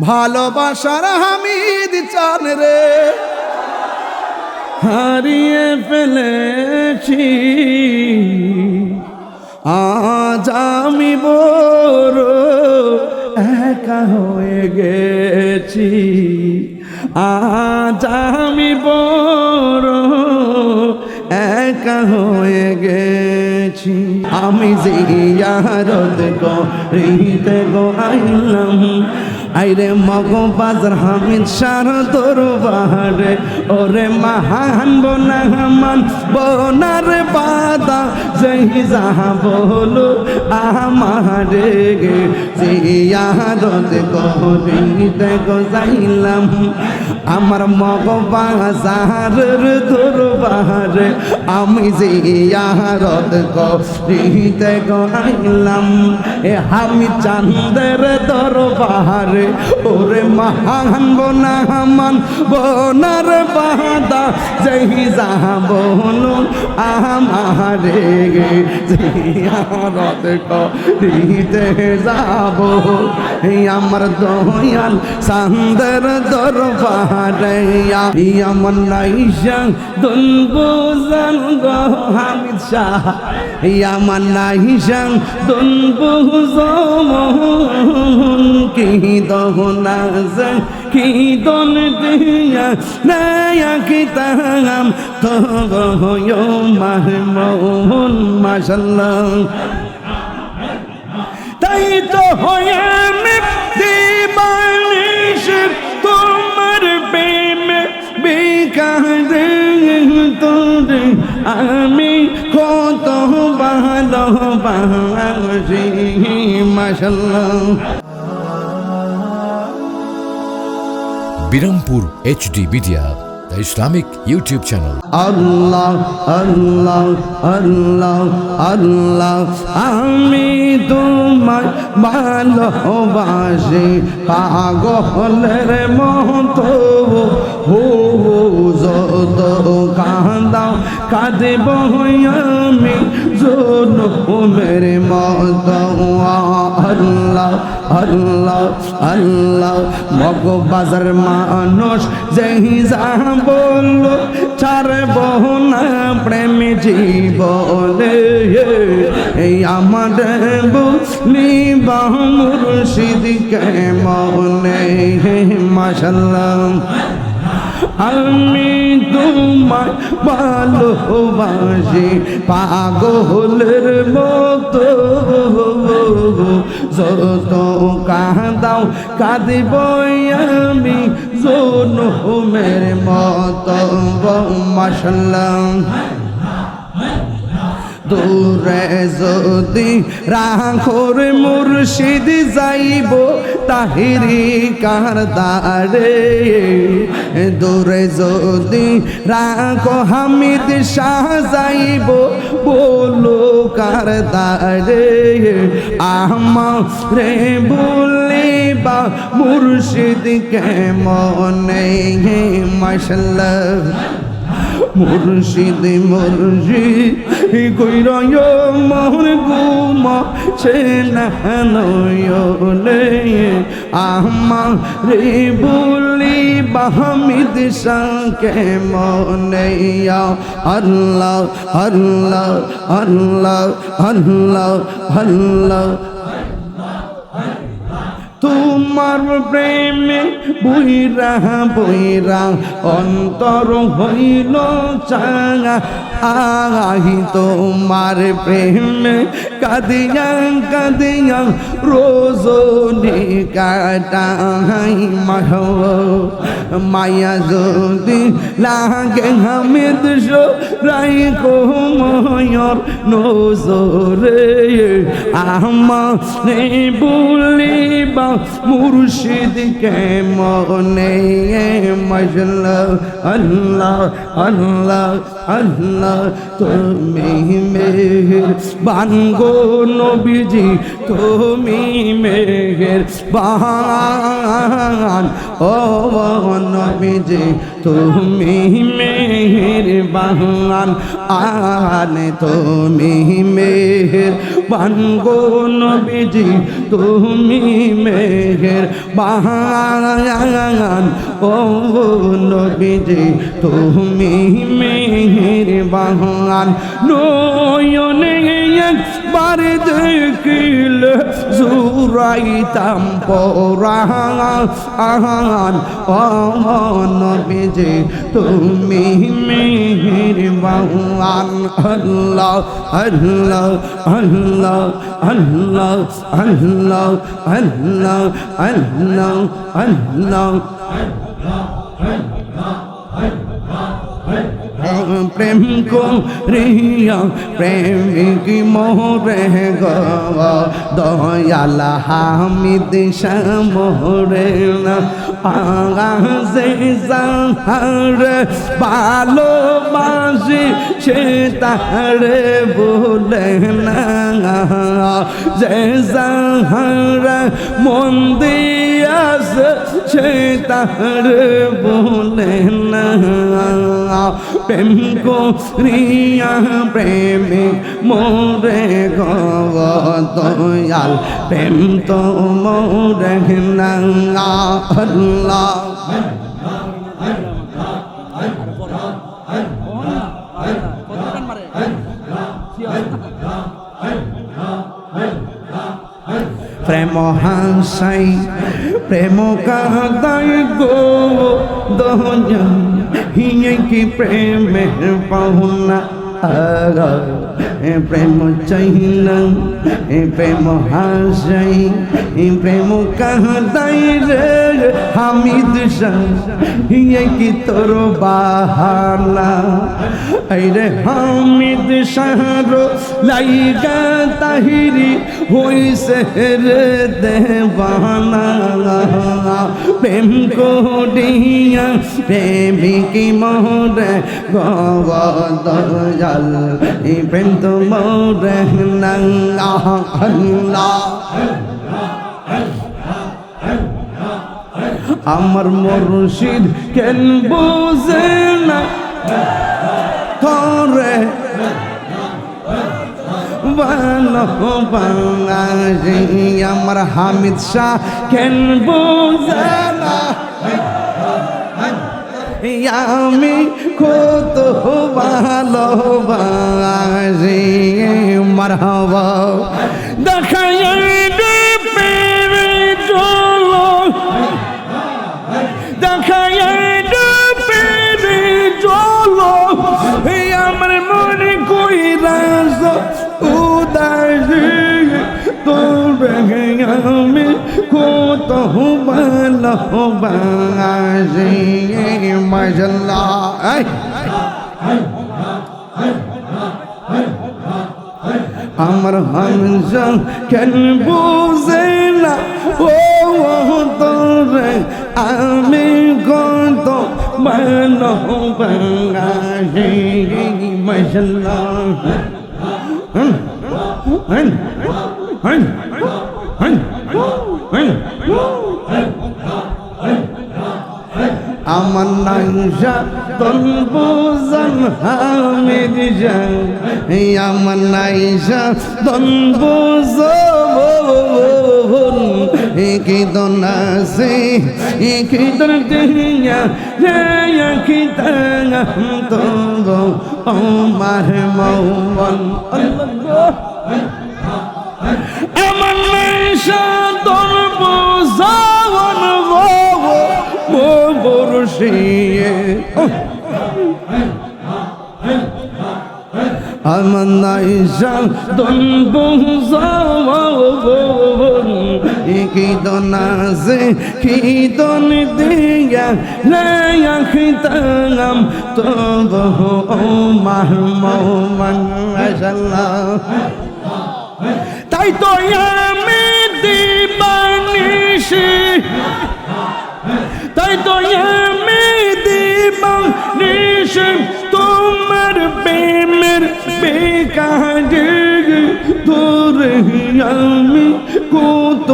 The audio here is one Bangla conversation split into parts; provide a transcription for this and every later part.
ভালোবাসার হামিদ চান রে। হারিয়ে ফেলেছি। আজ আমি বড় একা হয়ে গেছি। আজ আমি বড় একা হয়ে গেছি। আমি যে ইয়ারত করিতে গো আইলাম। আইরে মগ বাজার হামিদ সার দরবারে, ওরে মাহান বনাহমান, বনার বাদা, যেই যাহা বলো আমারে গে। যে ইয়ারত করিতে গো যাইলাম আমার মগ বাজারের দরবারে, আমি যে ইয়ারত করিতে গো আইলাম এ আমি চান্দের দরবারে, ওরে মহান বনামান বনার বাদা, যেই যাহা বনু আমারে গে জিয়ারত করিতে যাব আমার দয়াল সান্দের দরবারে। ই আমার নাইশা দুন বুঝান গো হামিদ শাহ। ই আমার নাইশা দুন বুঝান কি দহনা কি দন দিয়া নয়া কি তাই তো হয়ে আমি দিবানিশ আমি কত ভালো বাসি মাশাল্লাহ Birampur HD media the Islamic YouTube channel আল্লাহ আল্লাহ আল্লাহ আল্লাহ আমি তোমায় ভালোবাসি। পাগলের মতো হো যত কাঁদেব আমি জোন মেরে মত আল্লাহ আল্লাহ আল্লাহ মগ বাজার মানুষ যেই যা বলল ছাড়ব না প্রেম জীবনে। এই আমার বুঝলি মুর্শিদ কে মনে। মাসাল্লাহ আমি তোমায় ভালোবাসি পাগলের মতো। যত কাঁদাও কাঁদিব আমি জোন মেরে মত। মাসাল্লাহ দূরে যদি রাখোর মুর্শিদ যাইব, তাহিরি কার দারে দূরে যদি রাখো হামিদ শাহ যাইব, বলো কার দারে আমারে বলিবা, মুর্শিদ কে মনে মাসাল্লাহ মুর্শিদ মুর্শিদ কইর মোহন গুমা, সে নয়নে আহমা রে বলি বাহমিদ সাকে মনে আল্লাহ আল্লাহ আল্লাহ আল্লাহ আল্লাহ তোমার প্রেমে বইরা বইরা অন্তর হইল চাঙা। আহি তোমার প্রেমে কাদিয়া কাদিয়া রোজনি কাটাই মাহ মায়া যদি লাগে হামিদ রাই কো ময়র নজরে আমা নে বলিবা মুর্শিদ কে মনে মজল আল্লাহ আল্লাহ। আল্লাহ, তুমি মেহের বানগো নবীজি, তুমি মেহের বান ও নবীজি, তুমি মেহের বাহান আন তুমি মেহের বান গো নবীজি, তুমি মেহের বাহান ও নবীজি, তুমি মেহের বাহান নয়নে একবার দেখিল জুরাইতাম পরাহান ও নবীজি তুমি মেহের বাহান আল্লাহ আল্লাহ আল্লাহ আল্লাহ আল্লাহ আল্লাহ আল্লাহ আল্লাহ প্রেম কো রিয়া প্রেমিক মোরে গব দয়াল হামিদ সমরে না আগাছে সাহার ভালোবাসি, সে তার বলে না, যে সাহার মন দিয়াছে সে তার বলে না। প্রেম করিয়া প্রেমিক মোরে গব দয়াল, প্রেম তো মোরে না। আল্লাহ। প্রেম হাসাই প্রেম কাদাই গো দয়া হিয়ে কি প্রেমের পাহুনা আগা প্রেম চাইনা প্রেম হাসাই প্রেম কাদাই রে। হামিদ শাহ হিয়ে কি তোর বাহানা? এই রে হামিদ শাহর লাইগা তাহিরি হইছে রে দেবানা। প্রেম করিয়া প্রেমিক মোরে গবদ জল এই প্রেম তো আল্লাহ আমার মুর্শিদ কেন বুঝে না? করে ভালোবাসি আমার হামিদ শাহ কেন বোঝানা আমি কত ভালোবাসি মারহাবা। দেখাই দেখাই চলো আমার মনে কই রাজ উদাসী তোর আমি কত ভালোবাসি মজল্লা আমার হামজা কেন বুঝে না ও তোরে আমি কত ভালোবাসি মজল্লা হন হন হন হন হন আমার নাংসা তনবুজান হামিদ জান আমার নাইসা তনবুজ কীর্তন আছে কীর্তন কীর্তন তো আমার মৌবন সাদর বসাবন বরষিয়ে আমার নাই সাদন বসাবন কীর্তন আছে কীর্তন দিয়া লায়া খিতাম তব মার মৌ মন তাই তো আমি দিবানিশি তাই তো আমি দিবানিশি তোমার প্রেমের বেকার তোর আমি কত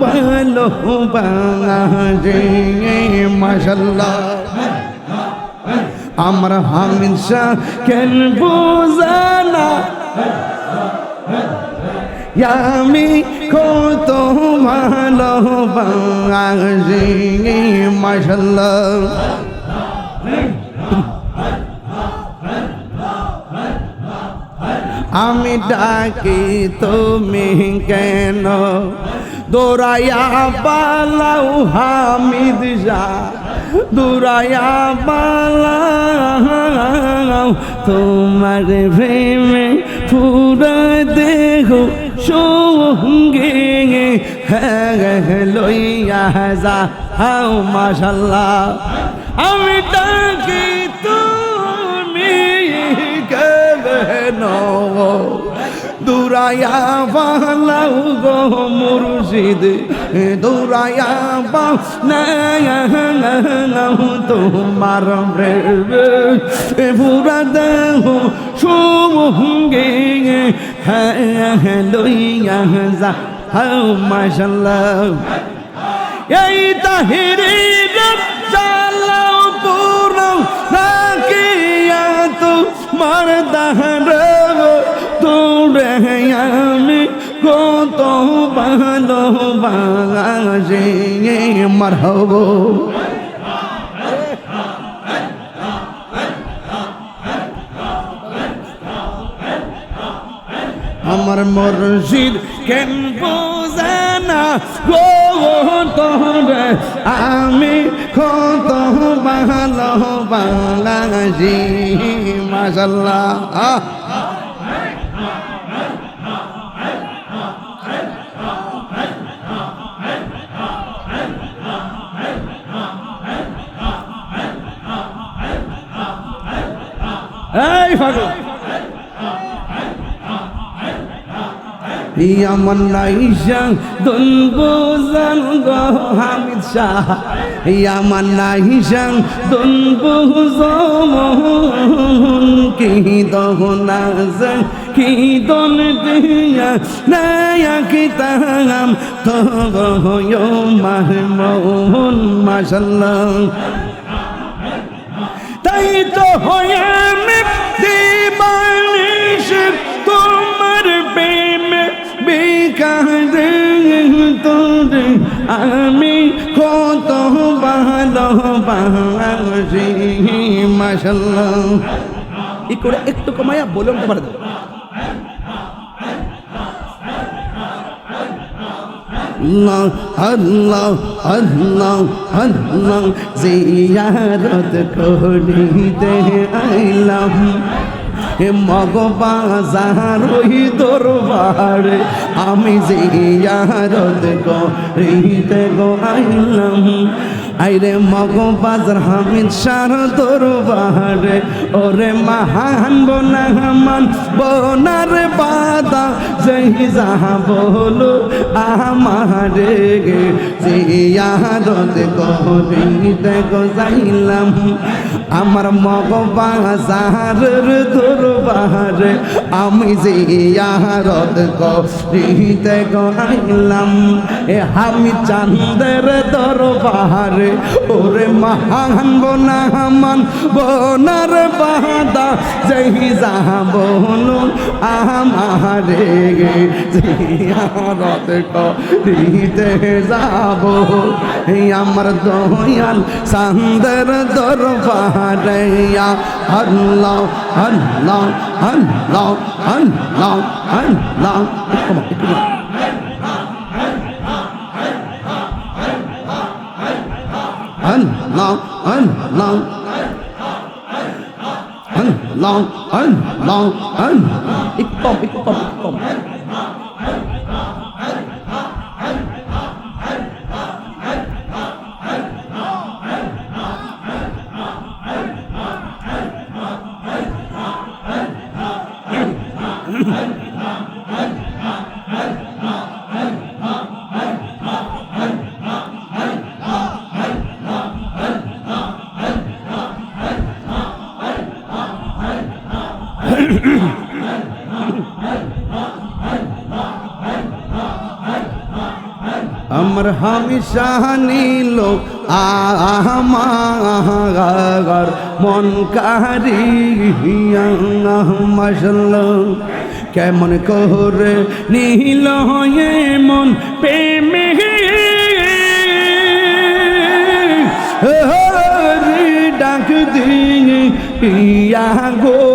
ভালো বাজে মাশাল্লাহ। আমার হামিদ কেন বুঝানা আমি কত ভালো মাশাল্লাহ আমি ডাকি তুমি কেন দৌড়াইয়া পালাও হামিদ শাহ দৌড়াইয়া পালাও তোমার প্রেমে পুরা দেহ হ্যাঁ লইয়া যা হাও মাশাল্লাহ আমি ডাকি তুমি কেন দুরায়া বালাউ গো মুর্শিদ, দুরায়া বালাউ তোমার পুরা দেহ সুমঙ্গে হ্যাঁ লইয়া যা। হাও মাশাল্লাহ এই তাহিরি চালাও পুরো রাখিয়া তো মার দাহার তোরে আমি কত ভালো বাজে মার আমার মুর্শিদ কেন বোঝানা গো তোরে আমি কত ভালো বাংলাজি মাশাল্লাহ আহ এই ফাগল ইয়ামান নাইশাং, দন বুজান গো হামিদ শাহ। ইয়ামান নাইশাং, দন বুজন কি দহনাজং কি দন দিয়া নায়া কি তাম। তো গো মাহমুন মাশাল্লাহ। তাই তো হয়ে দিবানিশ তোরে আমি কত ভালো বাসি মাশাল্লাহ ই করে একটু কমাইয়া বলুন তোমার দেবো আল্লাহ আল্লাহ আল্লাহ আল্লাহ, জিয়ারত করিতে আইলাম। হে মগবাজার ওই দরবারে আমি যে ইয়ারত গো রিতে গো আইলাম। আইরে মগ বাজার হামিদ সার দরবারে, ওরে মহান বনামান বনার বাদা যেই যাহা বলো আমারে গে। জিয়ারত করিতে গো যাইলাম আমার মগ বাজারের দরবারে, আমি যে জিয়ারত করিতে গো আইলাম এ আমি চান্দের দরবারে ওরে মহান বনামান বনার বাদা যাহা বলো আমারে গে, জিয়ারত করিতে যাব। আমার দয়াল সান্দের দরবারে আল্লাহ আল্লাহ আল্লাহ আল্লাহ আল্লাহ। আল্লাহ আল্লাহ আল্লাহ আল্লাহ আল্লাহ একটু কম একটু কম হামিশানি লোক মন কারিয়া মশল কেমন করে নীল হয়ে মন প্রেম? ডাক দিন পিয়া গো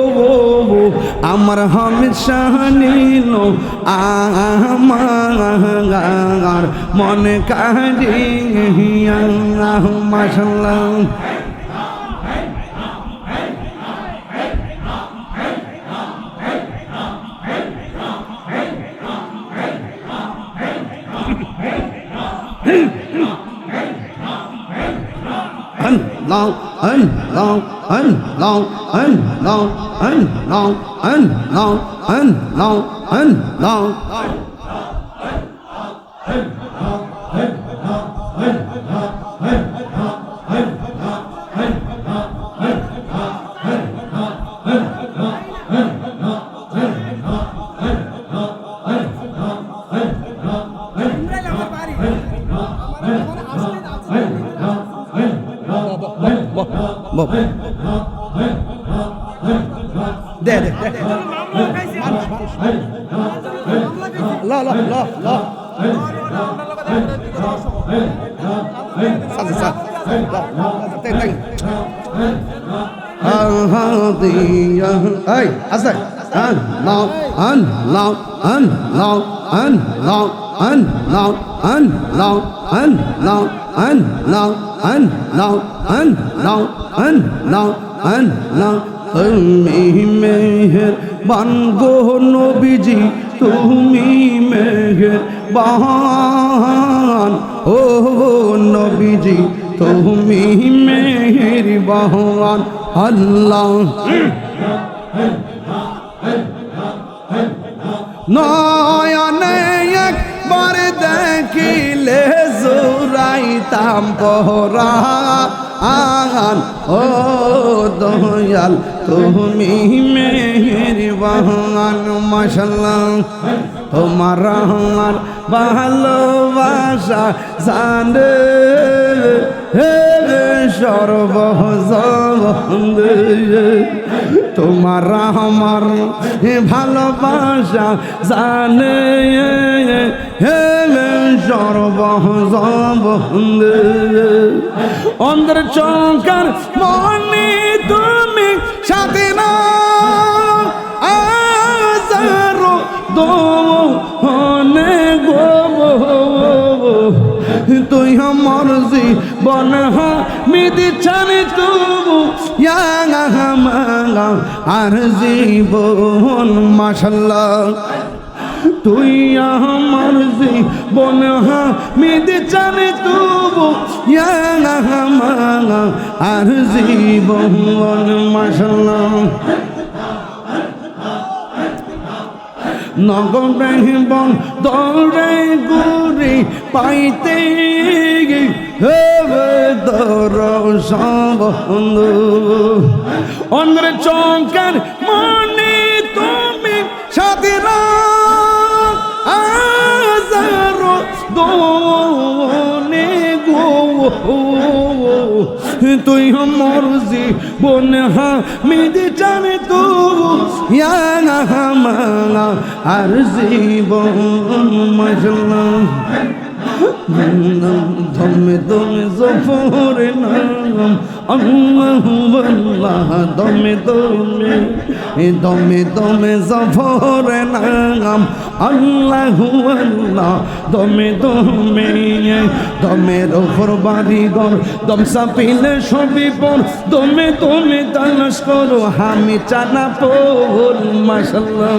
আমার হামেশা নিল আমার মনে কাহিয়া মাসাল্লাহ long and long and long and long and long, and long, and long, and long. Bob. Bob. দে দে ল ল ল ল এই আছে লাও মেহের বান গো নবীজি তুমি মেহের বাহান ও নবীজি তুমি মেহের বাহান আল্লাহ নয়নে একবার দেখিলে জোরাইতাম পহরা আন ও দয়াল তুমি মেহের বাহান মাসাল্লাহ তোমার আমার ভালোবাসা জান। সর্বজন্দ তোমার আমার ভালোবাসা জানে। হে সর্বজন্দ অন্ধের চৌকার মনে তুমি সাথে না আজারো দোহনে তুই আমার জীবন মিদি ছানি ইয়াঙ্গা আর জীবন মাসাল্লাহ তুই আমার জীবন মিদি ছানি ইয়াঙ্গা আর জীবন মাসাল্লাহ নগরে বন দরে গুরি পাইতে হবে দর বন্ধু অন্ধ্র চৌকার মনে তুমি সাদিরা আজারো দোনে গো। তুই আমার জীবন হামিদি জানে তো ইয়ামালা আর জীবন মজলা ধমে ধমে জফর নাম। আল্লাহু দমে দমে দমে দমে জফরে নাম আল্লাহু আল্লাহ দমে দমে দমের ওপর বাড়িঘর দম সাপিলে সবই পর দমে দমে তালাশ করো আমি চানা পোল মাসাল্লাহ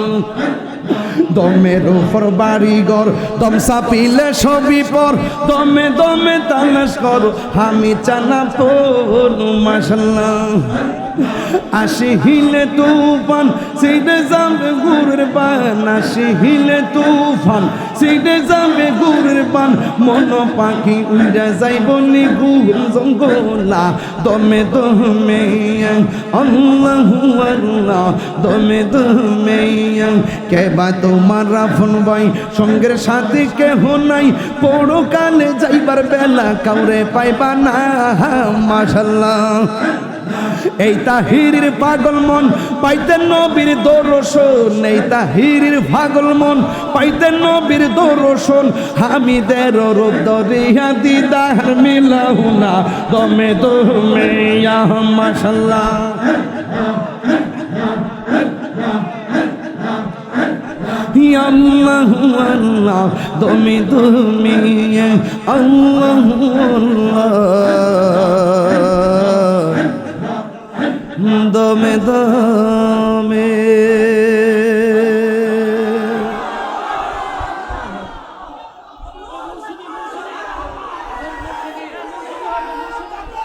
দমের উপর বাড়িঘর, দম সাপিলে সবই পর। দমে দমে তালাশ করো আমি চানা তো মাসাল্লাহ আসি হিলে তুফান সিডে যাবে গুরের পান। আসি হিলে তুফান সিডে যাবে গুরের পান। মন পাখি উড়ে যাইব নি গুল জঙ্গলা। দমে দমে আল্লাহু আল্লাহ। দমে দমে কেবা তোমার রাফন ভাই? সঙ্গের সাথে কেহ নাই। পড়ো কালে যাইবার বেলা কাউরে পাইবা না, মাশাল্লাহ। এই তাহিরির পাগল মন, পাইতে নবীর দর্শন। এই তাহিরির পাগল মন, পাইতে নবীর দর্শন। হামিদের রূপ দরিয়া দিদার মিলাও না, দমে দমে, ইয়া মাশাল্লাহ আল্লাহ আল্লাহ। দমে দমে।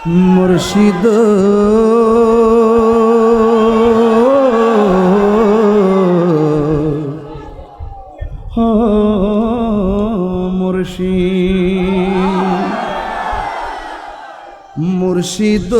মুর্শিদ। মুর্শিদ। মুর্শিদ।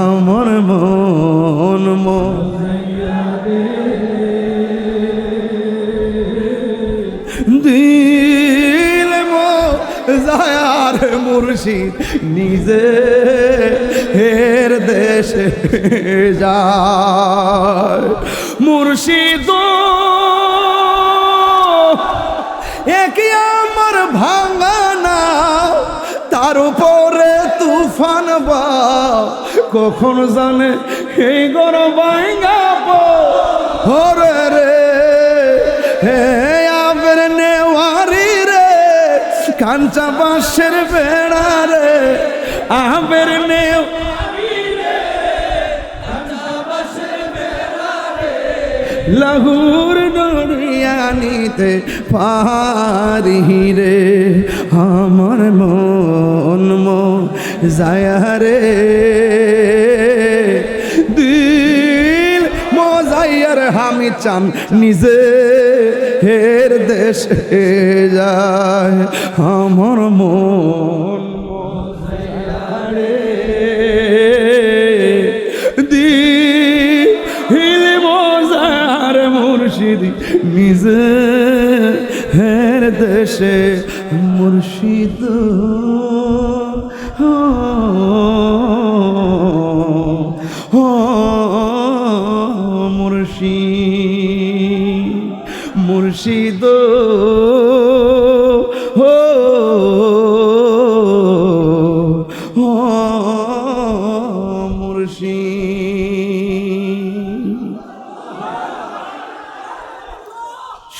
আমার মন দিল মো যায়ার মুর্শিদ, নিজে হের দেশে যায়। মুর্শিদ একই আমার ভাঙানা তার কখন জানে? এই গর বাইঙ্গাব হরে রে, হে আবের নেওয়ারি রে, কাঞ্চা বাঁশের বেড়া রে। আবের নেও লাহুর দরিয়ানিতে পারি রে। আমার মন মন যায় রে দিল মজাইয়ার হামি চান, নিজে হের দেশে যায়, আমার মন দিল মজার মুর্শিদ, নিজে হের দেশে মুর্শিদ। মুর্শিদ মুর্শিদ।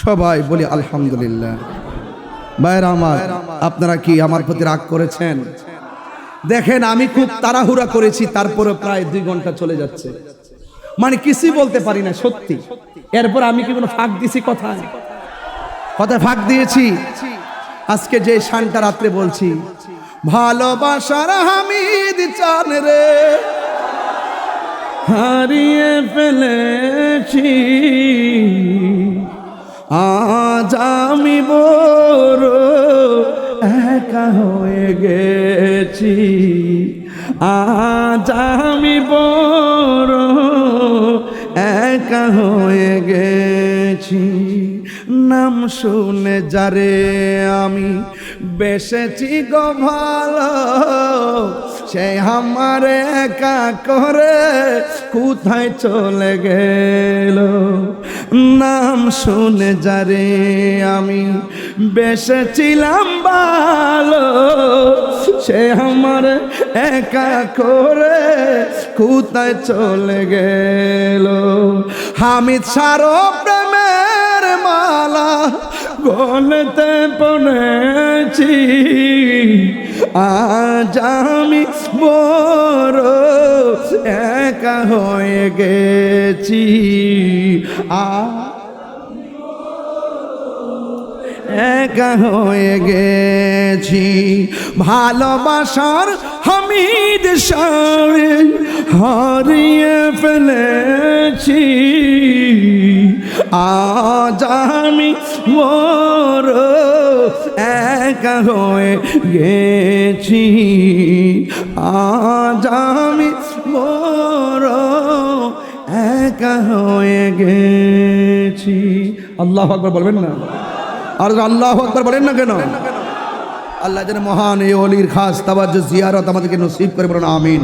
সবাই বলি আলহামদুলিল্লাহ। ভাইরা আমার, আপনারা কি আমার প্রতি রাগ করেছেন? দেখেন, আমি খুব তাড়াহুড়া করেছি তারপরে প্রায় দুই ঘণ্টা চলে যাচ্ছে। মানে কিছুই বলতে পারি না, সত্যি। এরপর আমি কি কোনো ফাঁক দিছি কথায়? কথায় ফাঁক দিয়েছি। আজকে যে শানটা রাত্রে বলছি, ভালোবাসার হামিদ চান রে। হারিয়ে ফেলেছি। আজ আমি বড় একা হয়ে গেছি। আজ আমি বড় একা হয়ে গেছি। নাম শুনে যারে আমি বেসেছি গো ভালো সে আমার একা করে কোথায় চলে গেল? নাম শুনে যারে আমি বেসেছিলাম ভালো। সে আমার একা করে কোথায় চলে গেল? হামিদ সারো প্রেমের মালা গলতে পড়েছি। আজ আমি বড় একা হয়ে গেছি। আ একা হয়ে গেছি। ভালোবাসার হামিদ সারে হারিয়ে ফেলেছি। আজ আমি মোর একা হয়ে গেছি। আজ আমি মোর একা হয়ে গেছি। আল্লাহ আকবর বলবেন না? আর আল্লাহ আকবর বলেন না কেন? আল্লাহ যেন মহান এই অলির খাস তাবাজ জিয়ারত আমাদেরকে নসিব করে বলুন আমিন।